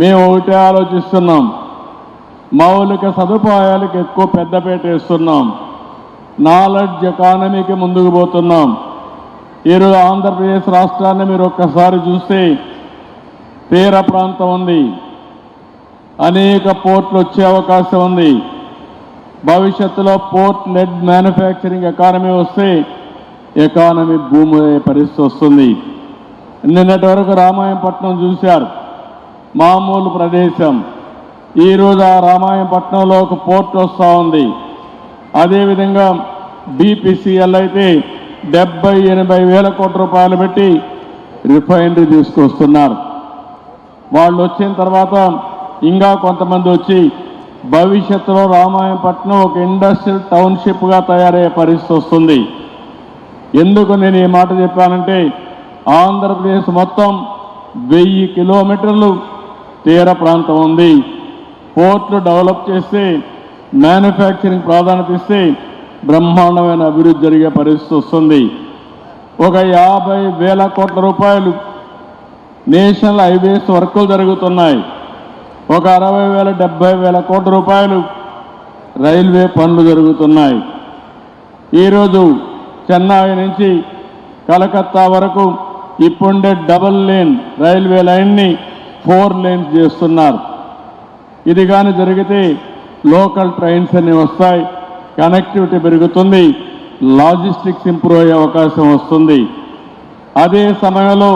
మేము ఒకటే ఆలోచిస్తున్నాం. మౌలిక సదుపాయాలకు ఎక్కువ పెద్దపేట వేస్తున్నాం. నాలెడ్జ్ ఎకానమీకి ముందుకు పోతున్నాం. ఈరోజు ఆంధ్రప్రదేశ్ రాష్ట్రాన్ని మీరు ఒక్కసారి చూస్తే తీర ప్రాంతం ఉంది. అనేక పోర్ట్లు వచ్చే అవకాశం ఉంది. భవిష్యత్తులో పోర్ట్ లెడ్ మ్యానుఫ్యాక్చరింగ్ ఎకానమీ వస్తే ఎకానమీ భూమి పరిస్థితి వస్తుంది. నిన్నటి వరకు రామాయణపట్నం చూశారు. మామూలు ప్రదేశం. ఈరోజు ఆ రామాయణపట్నంలో ఒక పోర్ట్ వస్తూ ఉంది. అదేవిధంగా బీపీసీఎల్ అయితే డెబ్బై ఎనభై వేల కోట్ల రూపాయలు పెట్టి రిఫైనరీ తీసుకొస్తున్నారు. వాళ్ళు వచ్చిన తర్వాత ఇంకా కొంతమంది వచ్చి భవిష్యత్తులో రామాయణపట్నం ఒక ఇండస్ట్రియల్ టౌన్షిప్గా తయారయ్యే పరిస్థితి వస్తుంది. ఎందుకు నేను ఈ మాట చెప్పానంటే ఆంధ్రప్రదేశ్ మొత్తం వెయ్యి కిలోమీటర్లు తీర ప్రాంతం ఉంది. పోర్ట్లు డెవలప్ చేస్తే మ్యానుఫ్యాక్చరింగ్ ప్రాధాన్యత ఇస్తే బ్రహ్మాండమైన అభివృద్ధి జరిగే పరిస్థితి వస్తుంది. ఒక యాభై వేల కోట్ల రూపాయలు నేషనల్ హైవేస్ వర్కులు జరుగుతున్నాయి. ఒక అరవై వేల డెబ్బై వేల కోట్ల రూపాయలు రైల్వే పనులు జరుగుతున్నాయి. ఈరోజు చెన్నై నుంచి కలకత్తా వరకు ఇప్పుండే డబల్ లేన్ రైల్వే లైన్ని ఫోర్ లేన్స్ చేస్తున్నారు. ఇది కానీ జరిగితే లోకల్ ట్రైన్స్ అన్ని వస్తాయి. కనెక్టివిటీ పెరుగుతుంది. లాజిస్టిక్స్ ఇంప్రూవ్ అయ్యే అవకాశం వస్తుంది. అదే సమయంలో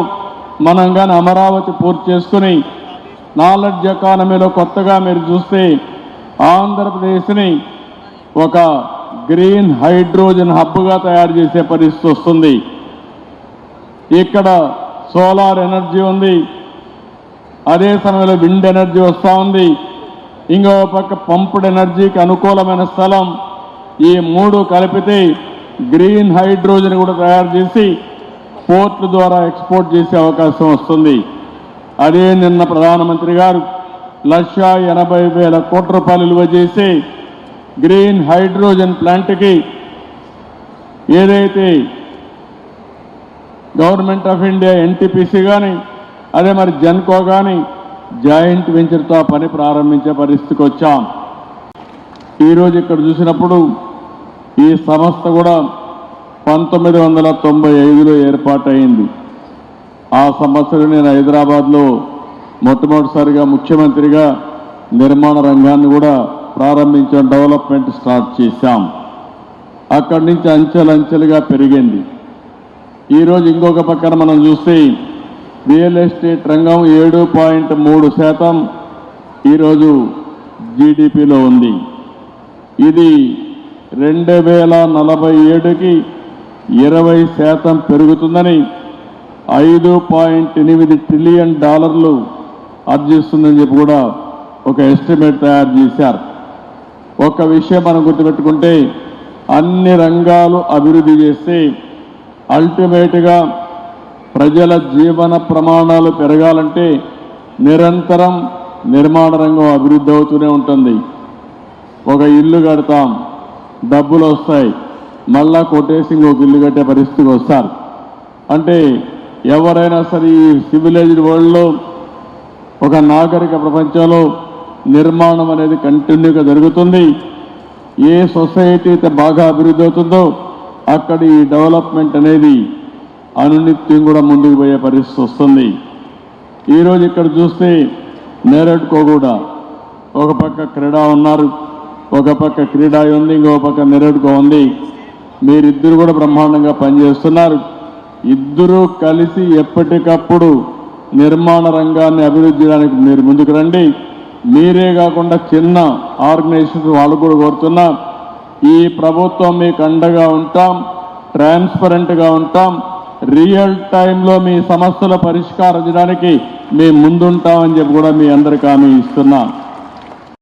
మనం కానీ అమరావతి పూర్తి చేసుకుని నాలెడ్జ్ ఎకానమీలో కొత్తగా మీరు చూస్తే ఆంధ్రప్రదేశ్ని ఒక గ్రీన్ హైడ్రోజన్ హబ్గా తయారు చేసే పరిస్థితి వస్తుంది. ఇక్కడ సోలార్ ఎనర్జీ ఉంది. అదే సమయంలో విండ్ ఎనర్జీ వస్తూ ఉంది. ఇంకో పక్క పంప్డ్ ఎనర్జీకి అనుకూలమైన స్థలం. ఈ మూడు కలిపితే గ్రీన్ హైడ్రోజన్ కూడా తయారు చేసి పోర్ట్ల ద్వారా ఎక్స్పోర్ట్ చేసే అవకాశం వస్తుంది. అదే నిన్న ప్రధానమంత్రి గారు లక్ష ఎనభై వేల కోట్ల రూపాయలు విలువ చేసి గ్రీన్ హైడ్రోజన్ ప్లాంట్కి ఏదైతే గవర్నమెంట్ ఆఫ్ ఇండియా ఎన్టీపీసీ కానీ అదే మరి జన్కో కానీ జాయింట్ వెంచర్తో పని ప్రారంభించే పరిస్థితికి వచ్చాం. ఈరోజు ఇక్కడ చూసినప్పుడు ఈ సంస్థ కూడా పంతొమ్మిది వందల తొంభై ఐదులో ఏర్పాటైంది ఆ సంవత్సరం నేను హైదరాబాద్లో మొట్టమొదటిసారిగా ముఖ్యమంత్రిగా నిర్మాణ రంగాన్ని కూడా ప్రారంభించాం డెవలప్మెంట్ స్టార్ట్ చేశాం. అక్కడి నుంచి అంచెలంచెలుగా పెరిగింది. ఈరోజు ఇంకొక పక్కన మనం చూస్తే రియల్ ఎస్టేట్ రంగం ఏడు పాయింట్ మూడు శాతం ఈరోజు జీడిపిలో ఉంది. ఇది రెండు వేల నలభై ఏడుకి ఇరవై శాతం పెరుగుతుందని ఐదు పాయింట్ ఎనిమిది ట్రిలియన్ డాలర్లు ఆర్జిస్తుందని చెప్పి కూడా ఒక ఎస్టిమేట్ తయారు చేశారు. ఒక విషయం మనం గుర్తుపెట్టుకుంటే అన్ని రంగాలు అభివృద్ధి చేస్తే అల్టిమేట్గా ప్రజల జీవన ప్రమాణాలు పెరగాలంటే నిరంతరం నిర్మాణ రంగం అభివృద్ధి అవుతూనే ఉంటుంది. ఒక ఇల్లు కడతాం డబ్బులు వస్తాయి. మళ్ళా కొట్టేసి ఇంకొక ఇల్లు కట్టే పరిస్థితికి వస్తారు. అంటే ఎవరైనా సరే ఈ సివిలైజ్డ్ వరల్డ్లో ఒక నాగరిక ప్రపంచంలో నిర్మాణం అనేది కంటిన్యూగా జరుగుతుంది. ఏ సొసైటీ అయితే బాగా అభివృద్ధి అవుతుందో అక్కడ ఈ డెవలప్మెంట్ అనేది అనునిత్యం కూడా ముందుకు పోయే పరిస్థితి వస్తుంది. ఈరోజు ఇక్కడ చూస్తే నేరడుకో కూడా ఒక పక్క క్రీడా ఉన్నారు ఒక పక్క క్రీడా ఉంది ఇంకో పక్క నెరడుకో ఉంది. మీరిద్దరు కూడా బ్రహ్మాండంగా పనిచేస్తున్నారు. ఇద్దరూ కలిసి ఎప్పటికప్పుడు నిర్మాణ రంగాన్ని అభివృద్ధి చేయడానికి మీరు ముందుకు రండి. మీరే కాకుండా చిన్న ఆర్గనైజేషన్స్ వాళ్ళు కూడా కోరుతున్నా ఈ ప్రభుత్వం మీకు అండగా ఉంటాం ట్రాన్స్పరెంట్గా ఉంటాం. రియల్ టైంలో మీ సమస్యల పరిష్కారం చేయడానికి మేము ముందుంటామని చెప్పి కూడా మీ అందరికీ హామీ ఇస్తున్నాం.